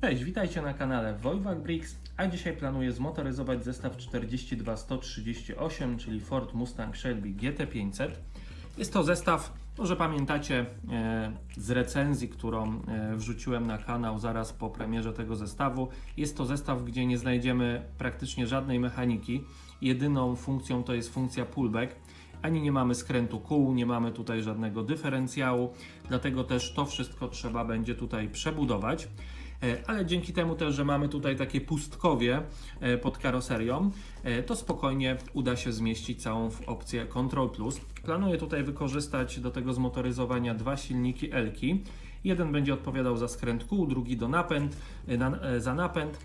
Cześć, witajcie na kanale Wojwak Bricks, a dzisiaj planuję zmotoryzować zestaw 42138, czyli Ford Mustang Shelby GT500. Jest to zestaw, może pamiętacie e, z recenzji, którą e, wrzuciłem na kanał zaraz po premierze tego zestawu. Jest to zestaw, gdzie nie znajdziemy praktycznie żadnej mechaniki. Jedyną funkcją to jest funkcja pullback. Ani nie mamy skrętu kół, nie mamy tutaj żadnego dyferencjału, dlatego też to wszystko trzeba będzie tutaj przebudować. E, ale dzięki temu też, że mamy tutaj takie pustkowie e, pod karoserią, e, to spokojnie uda się zmieścić całą w opcję Control Plus. Planuję tutaj wykorzystać do tego zmotoryzowania dwa silniki Elki. Jeden będzie odpowiadał za skręt kół, drugi do napęd, na, za napęd.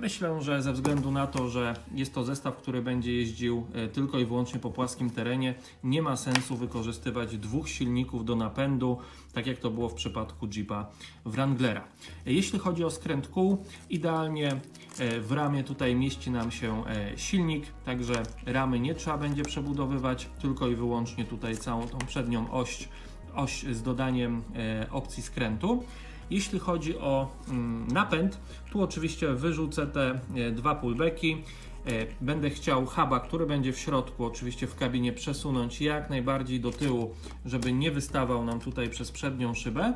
Myślę, że ze względu na to, że jest to zestaw, który będzie jeździł tylko i wyłącznie po płaskim terenie, nie ma sensu wykorzystywać dwóch silników do napędu, tak jak to było w przypadku Jeepa Wranglera. Jeśli chodzi o skręt kół, idealnie w ramie tutaj mieści nam się silnik, także ramy nie trzeba będzie przebudowywać, tylko i wyłącznie tutaj całą tą przednią oś oś z dodaniem e, opcji skrętu. Jeśli chodzi o mm, napęd, tu oczywiście wyrzucę te e, dwa pullbacki. E, będę chciał huba, który będzie w środku, oczywiście w kabinie, przesunąć jak najbardziej do tyłu, żeby nie wystawał nam tutaj przez przednią szybę.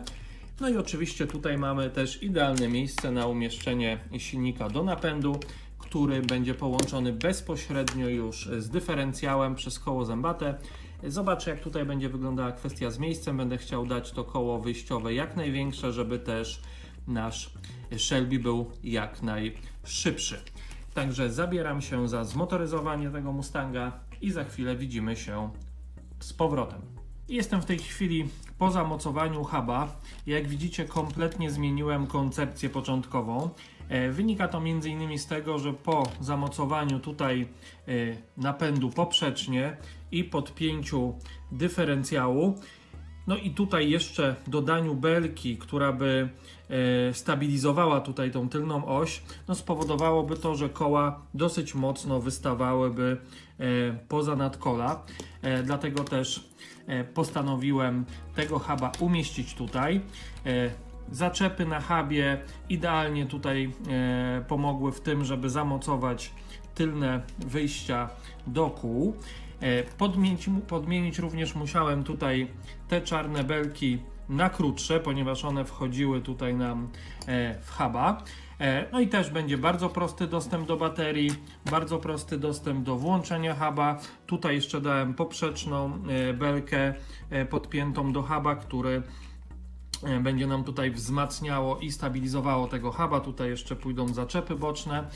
No i oczywiście tutaj mamy też idealne miejsce na umieszczenie silnika do napędu, który będzie połączony bezpośrednio już z dyferencjałem przez koło zębate. Zobaczę, jak tutaj będzie wyglądała kwestia z miejscem. Będę chciał dać to koło wyjściowe jak największe, żeby też nasz Shelby był jak najszybszy. Także zabieram się za zmotoryzowanie tego Mustanga i za chwilę widzimy się z powrotem. Jestem w tej chwili po zamocowaniu huba. Jak widzicie, kompletnie zmieniłem koncepcję początkową. E, wynika to m.in. z tego, że po zamocowaniu tutaj e, napędu poprzecznie i podpięciu dyferencjału, no i tutaj jeszcze dodaniu belki, która by e, stabilizowała tutaj tą tylną oś, no spowodowałoby to, że koła dosyć mocno wystawałyby poza nadkola. Dlatego też postanowiłem tego huba umieścić tutaj. Zaczepy na hubie idealnie tutaj e, pomogły w tym, żeby zamocować tylne wyjścia do kół. E, podmienić, podmienić również musiałem tutaj te czarne belki na krótsze, ponieważ one wchodziły tutaj nam e, w huba. E, no i też będzie bardzo prosty dostęp do baterii, bardzo prosty dostęp do włączenia huba. Tutaj jeszcze dałem poprzeczną e, belkę podpiętą do huba, który będzie nam tutaj wzmacniało i stabilizowało tego huba. Tutaj jeszcze pójdą zaczepy boczne.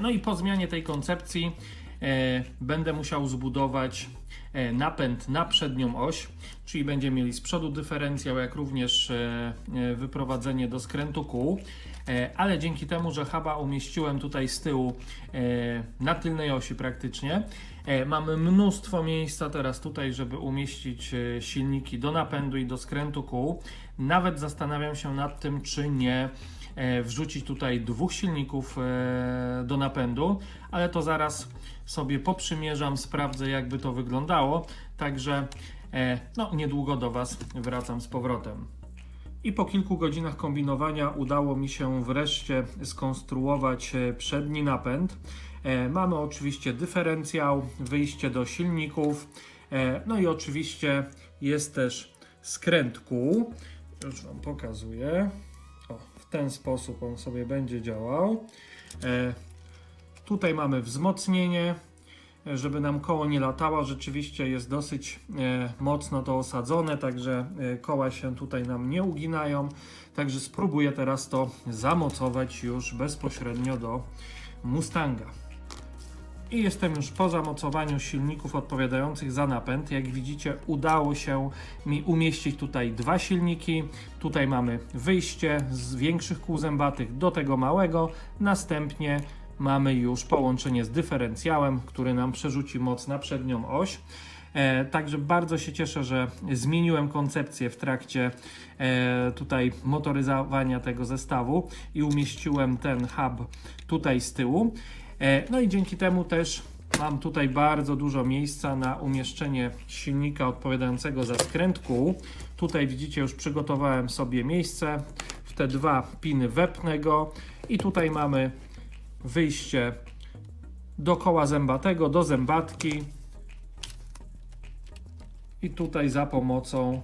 No i po zmianie tej koncepcji będę musiał zbudować napęd na przednią oś, czyli będziemy mieli z przodu dyferencjał, jak również wyprowadzenie do skrętu kół. Ale dzięki temu, że huba umieściłem tutaj z tyłu na tylnej osi praktycznie, mamy mnóstwo miejsca teraz tutaj, żeby umieścić silniki do napędu i do skrętu kół. Nawet zastanawiam się nad tym, czy nie e, wrzucić tutaj dwóch silników e, do napędu, ale to zaraz sobie poprzymierzam, sprawdzę jakby to wyglądało. Także e, no, niedługo do Was wracam z powrotem. I po kilku godzinach kombinowania udało mi się wreszcie skonstruować przedni napęd. Mamy oczywiście dyferencjał, wyjście do silników, no i oczywiście jest też skręt kół. Już Wam pokazuję. Ten sposób on sobie będzie działał. E, tutaj mamy wzmocnienie, e, żeby nam koło nie latało. Rzeczywiście jest dosyć e, mocno to osadzone, także e, koła się tutaj nam nie uginają. Także spróbuję teraz to zamocować już bezpośrednio do Mustanga i jestem już po zamocowaniu silników odpowiadających za napęd. Jak widzicie, udało się mi umieścić tutaj dwa silniki. Tutaj mamy wyjście z większych kół zębatych do tego małego. Następnie mamy już połączenie z dyferencjałem, który nam przerzuci moc na przednią oś. E, także bardzo się cieszę, że zmieniłem koncepcję w trakcie e, tutaj motoryzowania tego zestawu i umieściłem ten hub tutaj z tyłu. E, no i dzięki temu też mam tutaj bardzo dużo miejsca na umieszczenie silnika odpowiadającego za skręt kół. Tutaj widzicie, już przygotowałem sobie miejsce. W te dwa piny wepnę go i tutaj mamy wyjście do koła zębatego, do zębatki i tutaj za pomocą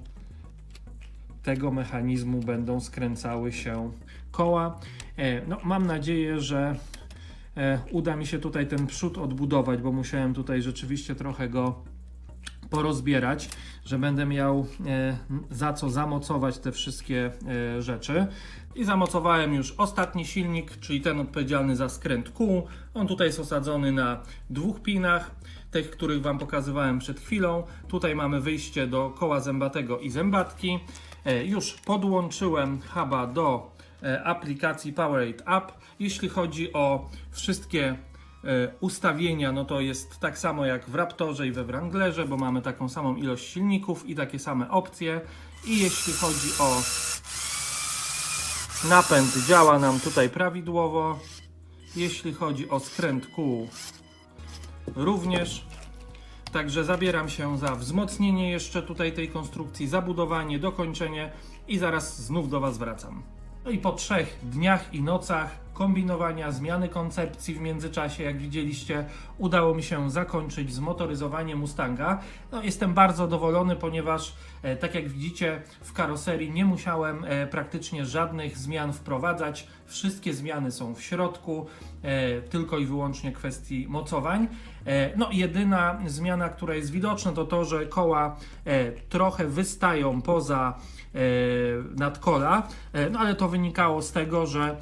tego mechanizmu będą skręcały się koła. E, No, mam nadzieję, że uda mi się tutaj ten przód odbudować, bo musiałem tutaj rzeczywiście trochę go porozbierać, że będę miał e, za co zamocować te wszystkie e, rzeczy. I zamocowałem już ostatni silnik, czyli ten odpowiedzialny za skręt kół. On tutaj jest osadzony na dwóch pinach, tych, których Wam pokazywałem przed chwilą. Tutaj mamy wyjście do koła zębatego i zębatki. E, Już podłączyłem huba do e, aplikacji Powerade App. Jeśli chodzi o wszystkie e, ustawienia, no to jest tak samo jak w Raptorze i we Wranglerze, bo mamy taką samą ilość silników i takie same opcje. I jeśli chodzi o napęd, działa nam tutaj prawidłowo. Jeśli chodzi o skręt kół, również. Także zabieram się za wzmocnienie jeszcze tutaj tej konstrukcji, zabudowanie, dokończenie i zaraz znów do Was wracam. No i po trzech dniach i nocach kombinowania, zmiany koncepcji w międzyczasie, jak widzieliście, udało mi się zakończyć zmotoryzowanie Mustanga. No, jestem bardzo zadowolony, ponieważ e, tak jak widzicie w karoserii nie musiałem e, praktycznie żadnych zmian wprowadzać. Wszystkie zmiany są w środku, e, tylko i wyłącznie kwestii mocowań. No, jedyna zmiana, która jest widoczna, to to, że koła trochę wystają poza nadkola, no ale to wynikało z tego, że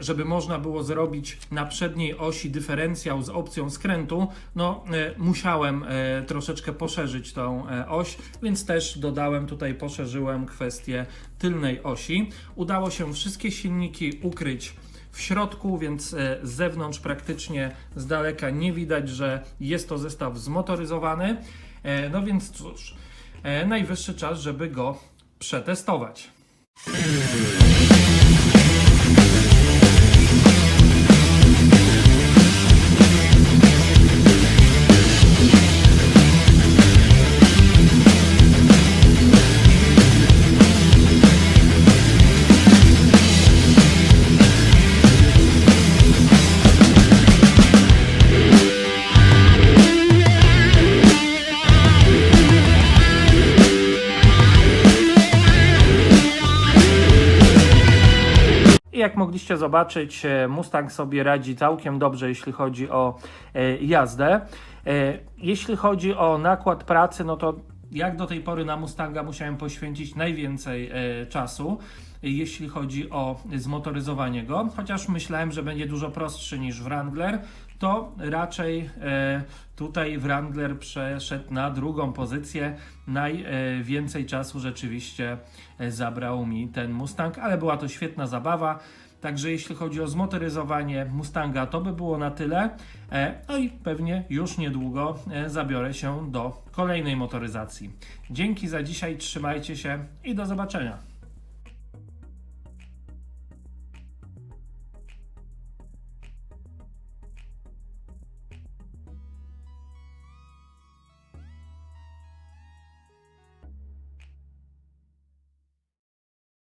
żeby można było zrobić na przedniej osi dyferencjał z opcją skrętu, no e, musiałem e, troszeczkę poszerzyć tą e, oś, więc też dodałem tutaj, poszerzyłem kwestię tylnej osi. Udało się wszystkie silniki ukryć w środku, więc z zewnątrz praktycznie z daleka nie widać, że jest to zestaw zmotoryzowany. No więc cóż, najwyższy czas, żeby go przetestować. Jak mogliście zobaczyć, e, Mustang sobie radzi całkiem dobrze, jeśli chodzi o e, jazdę. E, Jeśli chodzi o nakład pracy, no to jak do tej pory na Mustanga musiałem poświęcić najwięcej e, czasu, jeśli chodzi o zmotoryzowanie go, chociaż myślałem, że będzie dużo prostszy niż Wrangler, to raczej e, tutaj Wrangler przeszedł na drugą pozycję. Najwięcej czasu rzeczywiście e, zabrał mi ten Mustang, ale była to świetna zabawa. Także jeśli chodzi o zmotoryzowanie Mustanga, to by było na tyle. E, No i pewnie już niedługo e, zabiorę się do kolejnej motoryzacji. Dzięki za dzisiaj, trzymajcie się i do zobaczenia.